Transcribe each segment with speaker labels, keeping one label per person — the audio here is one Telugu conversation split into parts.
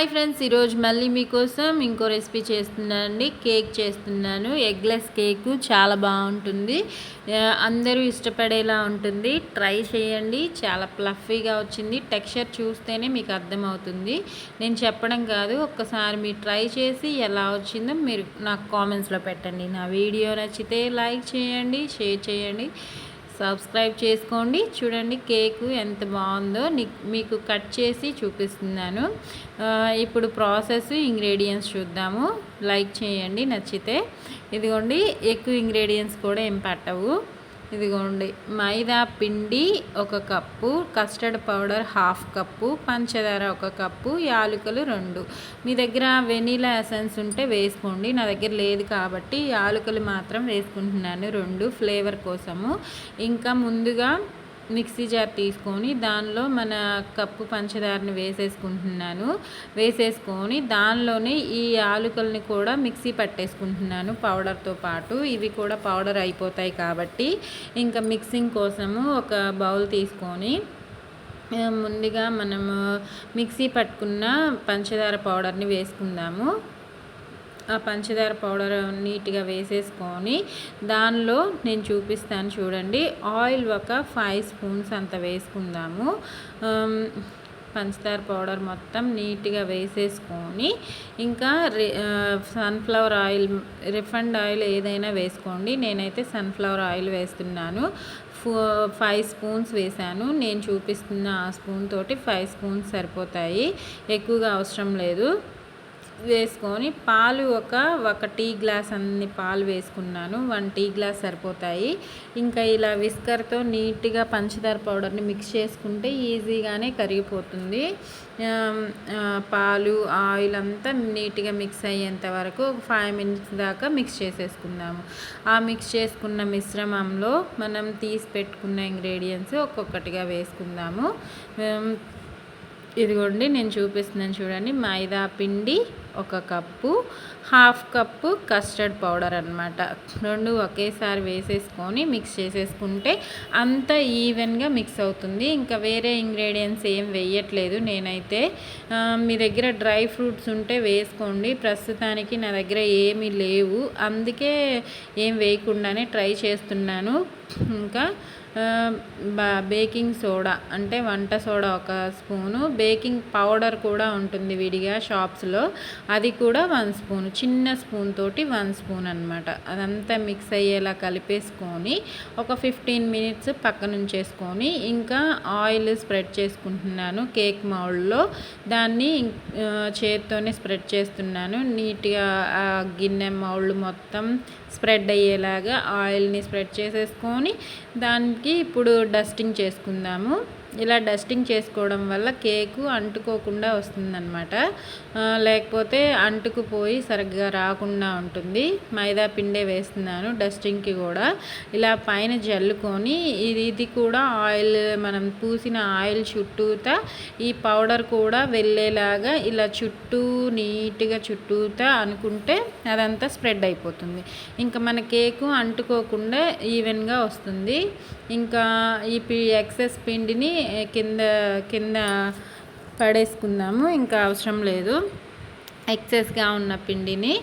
Speaker 1: హాయ్ ఫ్రెండ్స్ ఈరోజు మళ్ళీ మీకోసం ఇంకో రెసిపీ చేస్తున్నానండి. కేక్ చేస్తున్నాను. ఎగ్లెస్ కేక్ చాలా బాగుంటుంది. అందరూ ఇష్టపడేలా ఉంటుంది. ట్రై చేయండి. చాలా ప్లఫీగా వచ్చింది. టెక్స్చర్ చూస్తేనే మీకు అర్థమవుతుంది. నేను చెప్పడం కాదు ఒక్కసారి మీరు ట్రై చేసి ఎలా వచ్చిందో మీరు నాకు కామెంట్స్లో పెట్టండి. నా వీడియో నచ్చితే లైక్ చేయండి షేర్ చేయండి. సబ్స్క్రైబ్ చేసుకోండి. చూడండి కేకు ఎంత బాగుందో మీకు కట్ చేసి చూపిస్తున్నాను. ఇప్పుడు ప్రాసెస్ ఇంగ్రీడియంట్స్ చూద్దాము. లైక్ చేయండి నచ్చితే. ఇదిగోండి ఎక్కువ ఇంగ్రీడియంట్స్ కూడా ఏం పట్టవు. ఇదిగోండి మైదా పిండి ఒక cup custard powder half cup పంచదార ఒక కప్పు యాలకులు రెండు. మీ దగ్గర వెనీలా ఎసెన్స్ ఉంటే వేసుకోండి. నా దగ్గర లేదు కాబట్టి యాలకులు మాత్రం వేసుకుంటున్నాను. రెండు ఫ్లేవర్ కోసము. ఇంకా ముందుగా మిక్సీ జార్ తీసుకొని దానిలో మన కప్పు పంచదారని వేసేసుకుంటున్నాను. వేసేసుకొని దానిలోనే ఈ ఆలుకల్ని కూడా మిక్సీ పట్టేసుకుంటున్నాను పౌడర్తో పాటు. ఇవి కూడా పౌడర్ అయిపోతాయి కాబట్టి ఇంకా మిక్సింగ్ కోసము ఒక బౌల్ తీసుకొని ముందుగా మనము మిక్సీ పట్టుకున్న పంచదార పౌడర్ని వేసుకుందాము. ఆ పంచదార పౌడర్ నీట్గా వేసేసుకొని దానిలో నేను చూపిస్తాను చూడండి. ఆయిల్ ఒక ఫైవ్ స్పూన్స్ అంత వేసుకుందాము. పంచదార పౌడర్ మొత్తం నీట్గా వేసేసుకొని ఇంకా రి- సన్ఫ్లవర్ ఆయిల్ రిఫండ్ ఆయిల్ ఏదైనా వేసుకోండి. నేనైతే సన్ఫ్లవర్ ఆయిల్ వేస్తున్నాను. ఫైవ్ స్పూన్స్ వేసాను. నేను చూపిస్తున్న ఆ స్పూన్ తోటి ఫైవ్ స్పూన్స్ సరిపోతాయి. ఎక్కువగా అవసరం లేదు. వేసుకొని పాలు ఒక ఒక టీ గ్లాస్ అన్ని పాలు వేసుకున్నాను. వన్ టీ గ్లాస్ సరిపోతాయి. ఇంకా ఇలా విస్కర్తో నీట్గా పంచదార పౌడర్ని మిక్స్ చేసుకుంటే ఈజీగానే కరిగిపోతుంది. పాలు ఆయిల్ అంతా నీట్గా మిక్స్ అయ్యేంత వరకు ఫైవ్ మినిట్స్ దాకా మిక్స్ చేసేసుకుందాము. ఆ మిక్స్ చేసుకున్న మిశ్రమంలో మనం తీసి పెట్టుకున్న ఇంగ్రీడియంట్స్ ఒక్కొక్కటిగా వేసుకుందాము. ఇదిగోండి నేను చూపిస్తున్నాను చూడండి. మైదా పిండి ఒక cup half cup custard powder అనమాట రెండు ఒకేసారి వేసేసుకొని మిక్స్ చేసేసుకుంటే అంత ఈవెన్గా మిక్స్ అవుతుంది. ఇంకా వేరే ఇంగ్రీడియంట్స్ ఏం వేయట్లేదు నేనైతే. మీ దగ్గర డ్రై ఫ్రూట్స్ ఉంటే వేసుకోండి. ప్రస్తుతానికి నా దగ్గర ఏమీ లేవు. అందుకే ఏం వేయకుండానే ట్రై చేస్తున్నాను. ఇంకా బా బేకింగ్ సోడా అంటే వంట సోడా ఒక స్పూను. బేకింగ్ పౌడర్ కూడా ఉంటుంది విడిగా షాప్స్లో. అది కూడా వన్ స్పూన్ చిన్న స్పూన్ తోటి వన్ స్పూన్ అనమాట అదంతా మిక్స్ అయ్యేలా కలిపేసుకొని ఒక ఫిఫ్టీన్ మినిట్స్ పక్కనుంచేసుకొని ఇంకా ఆయిల్ స్ప్రెడ్ చేసుకుంటున్నాను కేక్ మౌల్డ్లో. దాన్ని చేతితోనే చేత్తోనే స్ప్రెడ్ చేస్తున్నాను. నీట్గా ఆ గిన్నె మౌల్డ్ మొత్తం స్ప్రెడ్ అయ్యేలాగా ఆయిల్ని స్ప్రెడ్ చేసేసుకొని దానికి ఇప్పుడు డస్టింగ్ చేసుకుందాము. ఇలా డస్టింగ్ చేసుకోవడం వల్ల కేకు అంటుకోకుండా వస్తుందన్నమాట. లేకపోతే అంటుకుపోయి సరిగ్గా రాకుండా ఉంటుంది. మైదా పిండే వేస్తున్నాను డస్టింగ్కి కూడా. ఇలా పైన జల్లుకొని ఇది ఇది కూడా ఆయిల్ మనం పూసిన ఆయిల్ చుట్టూతా ఈ పౌడర్ కూడా వెళ్ళేలాగా ఇలా చుట్టూ నీట్గా చుట్టూతా అనుకుంటే అదంతా స్ప్రెడ్ అయిపోతుంది. ఇంకా మన కేకు అంటుకోకుండా ఈవెన్గా వస్తుంది. ఇంకా ఈ పి ఎక్సెస్ పిండిని కింద కింద పడేసుకుందాము. ఇంకా అవసరం లేదు. ఎక్సెస్గా ఉన్న పిండిని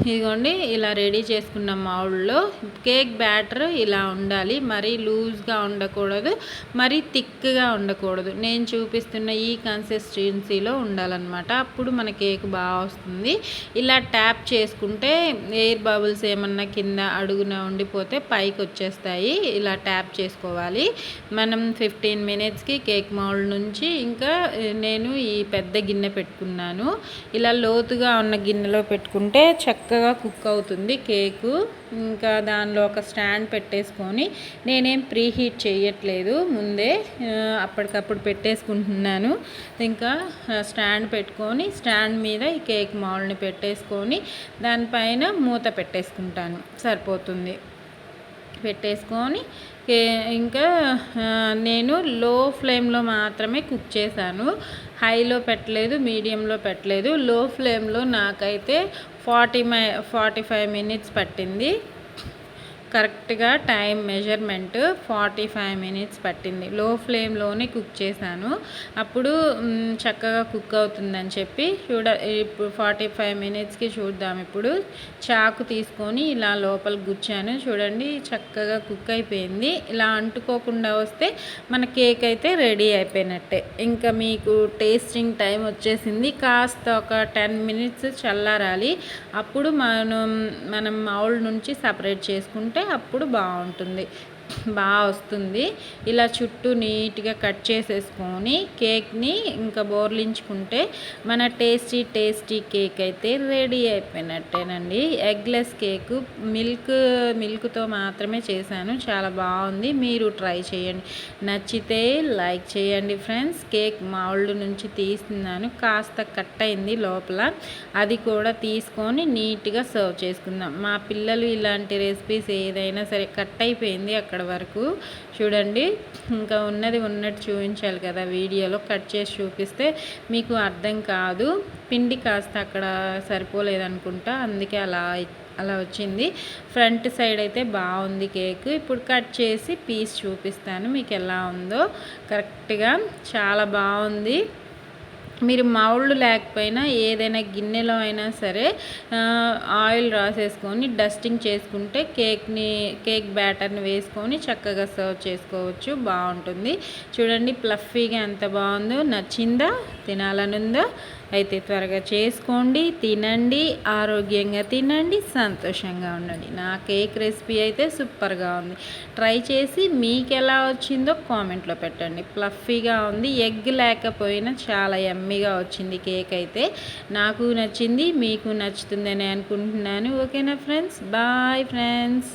Speaker 1: ఇదిగోండి ఇలా రెడీ చేసుకున్న మౌల్డ్లో కేక్ బ్యాటర్ ఇలా ఉండాలి. మరీ లూజ్గా ఉండకూడదు మరీ థిక్గా ఉండకూడదు. నేను చూపిస్తున్న ఈ కన్సిస్టెన్సీలో ఉండాలన్నమాట. అప్పుడు మన కేక్ బాగా వస్తుంది. ఇలా ట్యాప్ చేసుకుంటే ఎయిర్ బబుల్స్ ఏమన్నా కింద అడుగున ఉండిపోతే పైకి వచ్చేస్తాయి. ఇలా ట్యాప్ చేసుకోవాలి. మనం ఫిఫ్టీన్ మినిట్స్కి కేక్ మౌల్డ్ నుంచి ఇంకా నేను ఈ పెద్ద గిన్నె పెట్టుకున్నాను. ఇలా లోతుగా ఉన్న గిన్నెలో పెట్టుకుంటే చక్క చక్కగా కుక్ అవుతుంది కేకు. ఇంకా దానిలో ఒక స్టాండ్ పెట్టేసుకొని నేనేం ప్రీ హీట్ చేయట్లేదు ముందే అప్పటికప్పుడు పెట్టేసుకుంటున్నాను. ఇంకా స్టాండ్ పెట్టుకొని స్టాండ్ మీద ఈ కేక్ మాల్ని పెట్టేసుకొని దానిపైన మూత పెట్టేసుకుంటాను. సరిపోతుంది. పెట్టేసుకొని ఇంకా నేను లో ఫ్లేమ్లో మాత్రమే కుక్ చేశాను. హైలో పెట్టలేదు మీడియంలో పెట్టలేదు. లో ఫ్లేమ్లో నాకైతే forty my forty five minutes పట్టింది. కరెక్ట్గా time measurement forty five minutes పట్టింది. లో ఫ్లేమ్లోనే కుక్ చేశాను. అప్పుడు చక్కగా కుక్ అవుతుందని చెప్పి చూడ ఇప్పుడు ఫార్టీ ఫైవ్ మినిట్స్కి చూద్దాం. ఇప్పుడు చాకు తీసుకొని ఇలా లోపల గుచ్చాను. చూడండి చక్కగా కుక్ అయిపోయింది. ఇలా అంటుకోకుండా వస్తే మన కేక్ అయితే రెడీ అయిపోయినట్టే. ఇంకా మీకు టేస్టింగ్ టైం వచ్చేసింది. కాస్త ఒక టెన్ మినిట్స్ చల్లారాలి. అప్పుడు మనం మనం మౌల్ నుంచి సపరేట్ చేసుకుంటే అప్పుడు బాగుంటుంది. బాగా వస్తుంది. ఇలా చుట్టూ నీట్గా కట్ చేసేసుకొని కేక్ని ఇంకా బోర్లించుకుంటే మన టేస్టీ టేస్టీ కేక్ అయితే రెడీ అయిపోయినట్టేనండి. ఎగ్లెస్ కేక్ మిల్క్ మిల్క్తో మాత్రమే చేశాను. చాలా బాగుంది. మీరు ట్రై చేయండి. నచ్చితే లైక్ చేయండి ఫ్రెండ్స్. కేక్ మౌల్డ్ నుంచి తీస్తున్నాను. కాస్త కట్ అయింది లోపల. అది కూడా తీసుకొని నీట్గా సర్వ్ చేసుకుందాం. మా పిల్లలు ఇలాంటి రెసిపీస్ ఏదైనా సరే కట్ అయిపోయింది అక్కడ అక్కడ వరకు. చూడండి ఇంకా ఉన్నది ఉన్నట్టు చూపించాలి కదా వీడియోలో. కట్ చేసి చూపిస్తే మీకు అర్థం కాదు. పిండి కాస్త అక్కడ సరిపోలేదనుకుంటా అందుకే అలా అలా వచ్చింది. ఫ్రంట్ సైడ్ అయితే బాగుంది కేక్. ఇప్పుడు కట్ చేసి పీస్ చూపిస్తాను మీకు ఎలా ఉందో. కరెక్ట్గా చాలా బాగుంది. మీరు మౌల్డ్ లేకపోయినా ఏదైనా గిన్నెలో అయినా సరే ఆయిల్ రాసేసుకొని డస్టింగ్ చేసుకుంటే కేక్ని కేక్ బ్యాటర్ని వేసుకొని చక్కగా సర్వ్ చేసుకోవచ్చు. బాగుంటుంది. చూడండి ప్లఫీగా ఎంత బాగుందో. నచ్చిందా? తినాలనుందా? అయితే త్వరగా చేసుకోండి తినండి ఆరోగ్యంగా తినండి సంతోషంగా ఉండండి. నా కేక్ రెసిపీ అయితే సూపర్గా ఉంది. ట్రై చేసి మీకు ఎలా వచ్చిందో కామెంట్లో పెట్టండి. ప్లఫీగా ఉంది ఎగ్ లేకపోయినా చాలా ఎమ్మీగా వచ్చింది కేక్ అయితే. నాకు నచ్చింది మీకు నచ్చుతుందని అనుకుంటున్నాను. ఓకేనా ఫ్రెండ్స్? Bye friends.